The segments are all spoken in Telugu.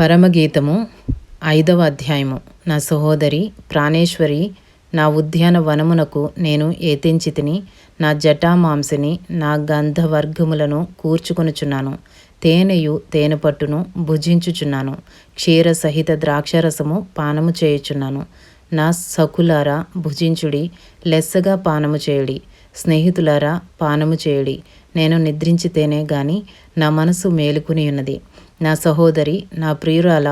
పరమగీతము ఐదవ అధ్యాయము. నా సహోదరి ప్రాణేశ్వరి నా ఉద్యాన వనమునకు నేను ఏతించితిని నా జటామాంసిని నా గంధవర్గములను కూర్చుకొనుచున్నాను. తేనెయు తేనె పట్టును భుజించుచున్నాను. క్షీర సహిత ద్రాక్షరసము పానము చేయుచున్నాను. నా సకులారా భుజించుడి లెస్సగా పానము చేయుడి. స్నేహితులారా పానము చేయుడి. నేను నిద్రించితేనే గాని నా మనసు మేలుకుని ఉన్నది నా సహోదరి నా ప్రియురాల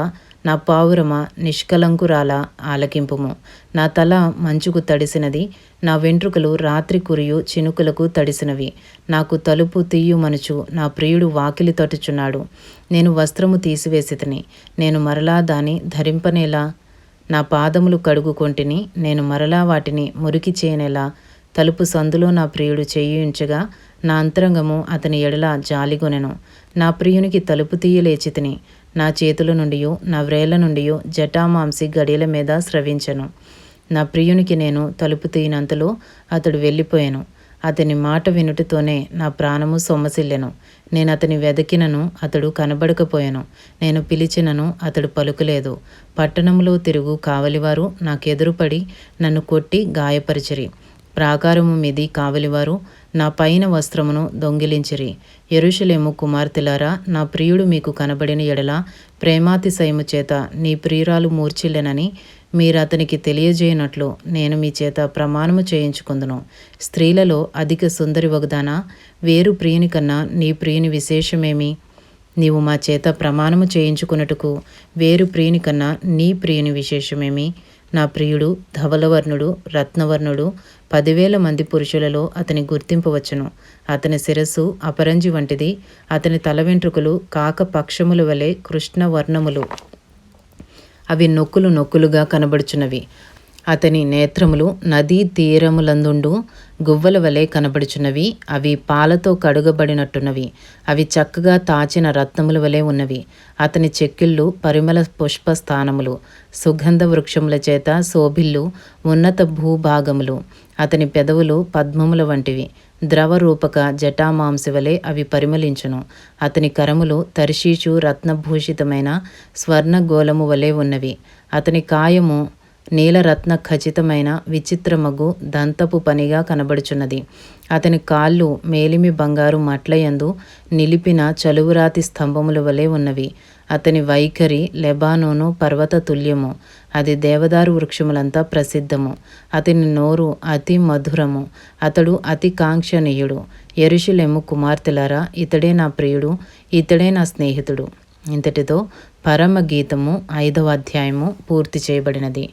నా పావురమ నిష్కలంకురాల ఆలకింపుము. నా తల మంచుకు తడిసినది నా వెంట్రుకలు రాత్రి కురియు చినుకులకు తడిసినవి. నాకు తలుపు తీయుమనుచు నా ప్రియుడు వాకిలి తొట్టుచున్నాడు నేను వస్త్రము తీసివేసితిని నేను మరలా దాని ధరింపనేలా నా పాదములు కడుగుకొంటిని నేను మరలా వాటిని మురికి చేయనేలా తలుపు సందులో నా ప్రియుడు చేయించగా నా అంతరంగము అతని ఎడల జాలిగొనెను. నా ప్రియునికి తలుపు తీయలేచితిని నా చేతుల నుండి నా వ్రేళ్ళ నుండి జటామాంసి గడియల మీద స్రవించను. నా ప్రియునికి నేను తలుపు తీయనంతలో అతడు వెళ్ళిపోయాను. అతని మాట వినుటితోనే నా ప్రాణము సొమ్మసిల్లెను. నేను అతని వెదకినను అతడు కనబడకపోయాను. నేను పిలిచినను అతడు పలుకులేదు. పట్టణంలో తిరుగు కావలివారు నాకెదురుపడి నన్ను కొట్టి గాయపరిచిరి. ప్రాకారము మీది కావలివారు నా పైన వస్త్రమును దొంగిలించిరి. ఎరుషలేము కుమార్తెలారా నా ప్రియుడు మీకు కనబడిన ఎడల ప్రేమాతిశయము చేత నీ ప్రియురాలు మూర్చిల్లెనని మీరు అతనికి తెలియజేయనట్లు నేను మీ చేత ప్రమాణము చేయించుకుందును. స్త్రీలలో అధిక సుందరి వగదానా వేరు ప్రియుని కన్నా నీ ప్రియుని విశేషమేమి? నీవు మా చేత ప్రమాణము చేయించుకున్నట్టుకు వేరు ప్రియుని కన్నా నీ ప్రియుని విశేషమేమి? నా ప్రియుడు ధవలవర్ణుడు రత్నవర్ణుడు పదివేల మంది పురుషులలో అతని గుర్తింపవచ్చును అతని శిరస్సు అపరంజి వంటిది. అతని తల వెంట్రుకలు కాక పక్షముల వలె కృష్ణవర్ణములు. అవి నొక్కులు నొక్కులుగా కనబడుచున్నవి. అతని నేత్రములు నదీ తీరములందుండు గువ్వల వలె కనబడుచున్నవి. అవి పాలతో కడుగబడినట్టున్నవి. అవి చక్కగా తాచిన రత్నముల వలె ఉన్నవి. అతని చెక్కిళ్ళు పరిమళ పుష్ప స్థానములు సుగంధ వృక్షముల చేత శోభిల్లు ఉన్నత భూభాగములు. అతని పెదవులు పద్మముల వంటివి. ద్రవరూపక జటామాంసి వలె అవి పరిమళించును. అతని కరములు తర్షీచు రత్నభూషితమైన స్వర్ణగోళము వలె ఉన్నవి. అతని కాయము నీలరత్న ఖచ్చితమైన విచిత్రమగు దంతపు పనిగా కనబడుచున్నది. అతని కాళ్ళు మేలిమి బంగారు మట్లయందు నిలిపిన చలువురాతి స్తంభముల వలె ఉన్నవి. అతని వైఖరి లెబానోను పర్వత తుల్యము. అది దేవదారు వృక్షములంతా ప్రసిద్ధము. అతని నోరు అతి మధురము. అతడు అతి కాంక్షణీయుడు. ఎరుషులెము కుమార్తెలారా ఇతడే నా ప్రియుడు ఇతడే నా స్నేహితుడు. ఇంతటితో పరమ గీతము ఐదవ అధ్యాయము పూర్తి చేయబడినది.